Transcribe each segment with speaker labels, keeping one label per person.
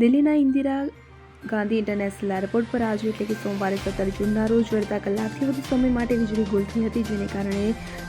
Speaker 1: દિલ્હીના Indira Gandhi international airport પર આજે એટલે કે સોમવારે સત્તર જૂનના રોજ અડધા કલાકથી વધુ સમય માટે વીજળી ગુલ હતી, જેને કારણે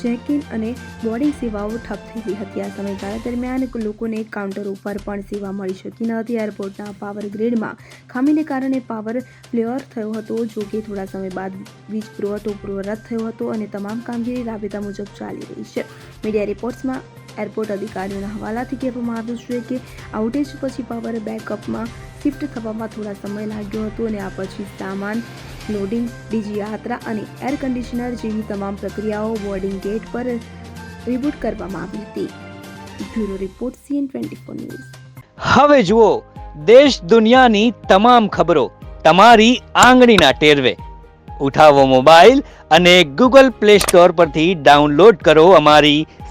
Speaker 1: ચેક ઇન અને બોર્ડિંગ સેવાઓ ઠપ થઈ ગઈ હતી. આ સમયગાળા દરમિયાન લોકોને કાઉન્ટર ઉપર પણ સેવા મળી શકી ન હતી. એરપોર્ટના પાવર ગ્રીડમાં ખામીને કારણે પાવર ફ્લેવર થયો હતો. જો કે થોડા સમય બાદ વીજ પુરવઠો પૂર્વરત થયો હતો અને તમામ કામગીરી રાબેતા મુજબ ચાલી રહી છે. મીડિયા રિપોર્ટ્સમાં એરપોર્ટ અધિકારીઓના હવાલાથી કહેવામાં આવ્યું છે કે આઉટેજ પછી પાવર બેકઅપમાં શિફ્ટ થવામાં થોડા સમય લાગ્યો હતો અને આ પછી સામાન, લોડિંગ, બીજી યાત્રા અને એર કન્ડિશનર જેવી તમામ પ્રક્રિયાઓ બોર્ડિંગ ગેટ પર રિબૂટ કરવામાં આવી હતી. Bureau report CN twenty four news.
Speaker 2: હવે જુઓ, દેશ દુનિયાની તમામ ખબરો તમારી આંગળીના ટેરવે. ઉઠાવો મોબાઈલ અને ગૂગલ પ્લે સ્ટોર પરથી ડાઉનલોડ કરો અમારી